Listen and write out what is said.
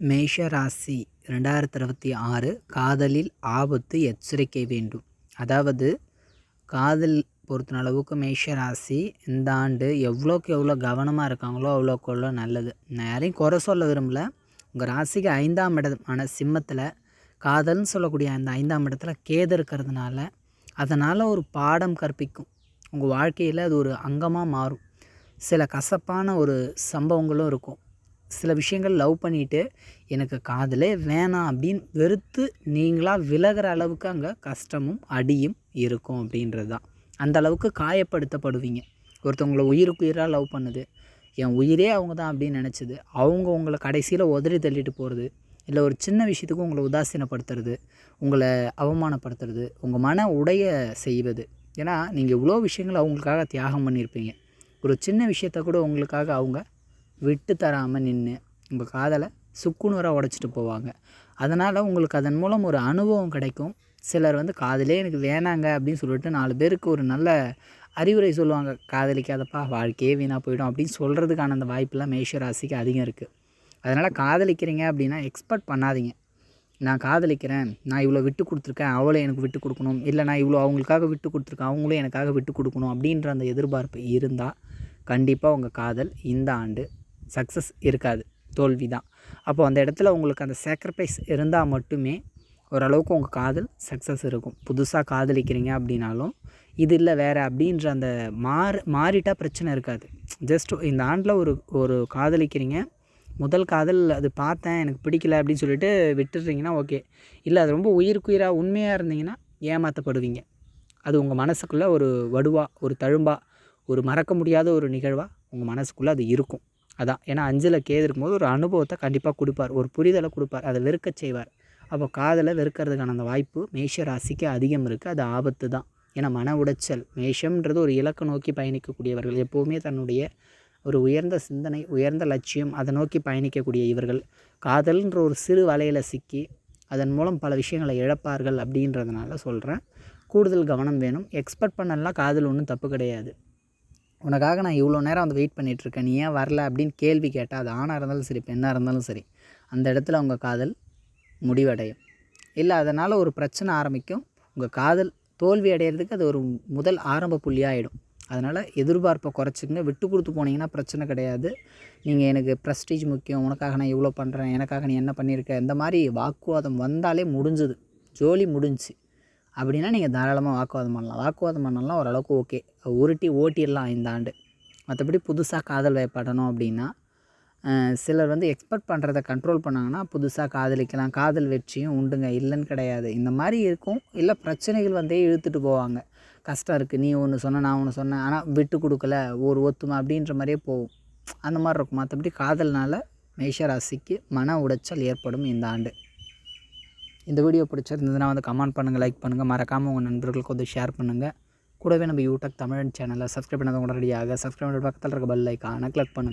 மேஷ ராசி ரெண்டாயிரத்தி இருபத்தி ஆறு காதலில் ஆபத்து எச்சரிக்கை வேண்டும். அதாவது காதல் பொறுத்த அளவுக்கு மேஷ ராசி இந்த ஆண்டு எவ்வளோக்கு எவ்வளோ கவனமாக இருக்காங்களோ அவ்வளோக்கு அவ்வளோ நல்லது. நான் யாரையும் குறை சொல்ல விரும்பல. உங்கள் ராசிக்கு ஐந்தாம் இடமான சிம்மத்தில் காதல்னு சொல்லக்கூடிய அந்த ஐந்தாம் இடத்துல கேது இருக்கிறதுனால அதனால் ஒரு பாடம் கற்பிக்கும். உங்கள் வாழ்க்கையில் அது ஒரு அங்கமாக மாறும். சில கசப்பான ஒரு சம்பவங்களும் இருக்கும். சில விஷயங்கள் லவ் பண்ணிவிட்டு எனக்கு காதலே வேணாம் அப்படின்னு வெறுத்து நீங்களாக விலகிற அளவுக்கு அங்கே கஷ்டமும் அடியும் இருக்கும் அப்படின்றது தான். அந்த அளவுக்கு காயப்படுத்தப்படுவீங்க. ஒருத்தவங்களை உயிருக்கு உயிராக லவ் பண்ணுது. என் உயிரே அவங்க தான் அப்படின்னு நினச்சிது. அவங்க உங்களை கடைசியில் உதறி தள்ளிட்டு போகிறது இல்லை ஒரு சின்ன விஷயத்துக்கு உங்களை உதாசீனப்படுத்துறது. உங்களை அவமானப்படுத்துறது. உங்கள் மன உடைய செய்வது. ஏன்னா நீங்கள் இவ்வளோ விஷயங்களை அவங்களுக்காக தியாகம் பண்ணியிருப்பீங்க. ஒரு சின்ன விஷயத்த கூட உங்களுக்காக அவங்க விட்டு தராமல் நின்று உங்கள் காதலை சுக்குநூறாக உடச்சிட்டு போவாங்க. அதனால் உங்களுக்கு அதன் மூலம் ஒரு அனுபவம் கிடைக்கும். சிலர் வந்து காதலே எனக்கு வேணாங்க அப்படின்னு சொல்லிட்டு நாலு பேருக்கு ஒரு நல்ல அறிவுரை சொல்லுவாங்க. காதலிக்காதப்பா வாழ்க்கையே வீணாக போயிடும் அப்படின்னு சொல்கிறதுக்கான அந்த வாய்ப்பெல்லாம் மேஷராசிக்கு அதிகம் இருக்குது அதனால் காதலிக்கிறீங்க அப்படின்னா எக்ஸ்பெக்ட் பண்ணாதீங்க. நான் காதலிக்கிறேன் நான் இவ்வளோ விட்டு கொடுத்துருக்கேன் அவளை எனக்கு விட்டு கொடுக்கணும். இல்லை நான் இவ்வளோ அவங்களுக்காக விட்டு கொடுத்துருக்கேன் அவங்களும் எனக்காக விட்டு கொடுக்கணும் அப்படின்ற அந்த எதிர்பார்ப்பு இருந்தால் கண்டிப்பாக உங்கள் காதல் இந்த ஆண்டு சக்ஸஸ் இருக்காது தோல்வி தான் அப்போது அந்த இடத்துல உங்களுக்கு அந்த சாக்ரிஃபைஸ் இருந்தால் மட்டுமே ஓரளவுக்கு உங்கள் காதல் சக்ஸஸ் இருக்கும். புதுசாக காதலிக்கிறீங்க அப்படின்னாலும் இது இல்லை வேறு அப்படின்ற அந்த மாறு மாறிட்டால் பிரச்சனை இருக்காது. ஜஸ்ட் இந்த ஆண்டில் ஒரு ஒரு காதலிக்கிறீங்க. முதல் காதல் அது பார்த்தேன் எனக்கு பிடிக்கல அப்படின்னு சொல்லிட்டு விட்டுடுறீங்கன்னா ஓகே இல்லை அது ரொம்ப உயிருக்குயிராக உண்மையாக இருந்தீங்கன்னா ஏமாற்றப்படுவீங்க அது உங்கள் மனசுக்குள்ளே ஒரு வடுவாக ஒரு தழும்பாக ஒரு மறக்க முடியாத ஒரு நிகழ்வாக உங்கள் மனசுக்குள்ளே அது இருக்கும். அதான். ஏன்னா அஞ்சில் கேது இருக்கும்போது ஒரு அனுபவத்தை கண்டிப்பாக கொடுப்பார். ஒரு புரிதலை கொடுப்பார். அதை வெறுக்க செய்வார். அப்போ காதலை வெறுக்கிறதுக்கான அந்த வாய்ப்பு மேஷ ராசிக்கு அதிகம் இருக்குது அது ஆபத்து தான். ஏன்னா மன உடைச்சல். மேஷம்ன்றது ஒரு இலக்கை நோக்கி பயணிக்கக்கூடியவர்கள். எப்போவுமே தன்னுடைய ஒரு உயர்ந்த சிந்தனை உயர்ந்த லட்சியம் அதை நோக்கி பயணிக்கக்கூடிய இவர்கள். காதல்ன்ற ஒரு சிறு வலையில் சிக்கி அதன் மூலம் பல விஷயங்களை இழப்பார்கள் அப்படின்றதுனால சொல்கிறேன் கூடுதல் கவனம் வேணும். எக்ஸ்பெக்ட் பண்ணலாம் காதல் ஒன்றும் தப்பு கிடையாது. உனக்காக நான் இவ்வளோ நேரம் வந்து வெயிட் பண்ணிகிட்ருக்கேன். நீ ஏன் வரல அப்படின்னு கேள்வி கேட்டால் அது ஆணாக இருந்தாலும் சரி பெண்ணாக இருந்தாலும் சரி அந்த இடத்துல உங்கள் காதல் முடிவடையும். இல்லை அதனால் ஒரு பிரச்சனை ஆரம்பிக்கும். உங்கள் காதல் தோல்வி அடையிறதுக்கு அது ஒரு முதல் ஆரம்ப புள்ளியாகிடும் அதனால் எதிர்பார்ப்பை குறைச்சிக்கங்க. விட்டு கொடுத்து போனீங்கன்னா பிரச்சனை கிடையாது. நீங்கள் எனக்கு ப்ரெஸ்டீஜ் முக்கியம். உனக்காக நான் இவ்வளோ பண்ணுறேன். எனக்காக நீ என்ன பண்ணியிருக்க? இந்த மாதிரி வாக்குவாதம் வந்தாலே முடிஞ்சுது. ஜோலி முடிஞ்சு அப்படின்னா நீங்கள் தாராளமாக வாக்குவாதம் பண்ணலாம். வாக்குவாதம் பண்ணலாம் ஓரளவுக்கு ஓகே. உருட்டி ஓட்டிடலாம் இந்த ஆண்டு. மற்றபடி புதுசாக காதல் வயப்படணும் அப்படின்னா சிலர் வந்து எக்ஸ்பெக்ட் பண்ணுறதை கண்ட்ரோல் பண்ணாங்கன்னா புதுசாக காதலிக்கலாம். காதல் வெற்றியும் உண்டுங்க. இல்லைன்னு கிடையாது. இந்த மாதிரி இருக்கும். இல்லை பிரச்சனைகள் வந்தே இழுத்துட்டு போவாங்க. கஷ்டம் இருக்குது நீ ஒன்று சொன்ன நான் ஒன்று சொன்னேன். ஆனால் விட்டு கொடுக்கல. ஒரு ஒத்துமை அப்படின்ற மாதிரியே போகும். அந்த மாதிரி இருக்கும். மற்றபடி காதல்னால் மேஷராசிக்கு மன உடைச்சல் ஏற்படும் இந்த ஆண்டு. இந்த வீடியோ பிடிச்சிருந்ததுன்னா வந்து கமெண்ட் பண்ணுங்கள் லைக் பண்ணுங்கள் மறக்காமல் உங்கள் நண்பர்களுக்கு வந்து ஷேர் பண்ணுங்கள் கூடவே நம்ம யூடியூப் தமிழ் சேனலை சப்ஸ்கிரைப் பண்ணாத உடனடியாக சப்ஸ்கிரைப் பக்கத்தில் இருக்க பெல் ஐக்கான கிளிக் பண்ணுங்கள்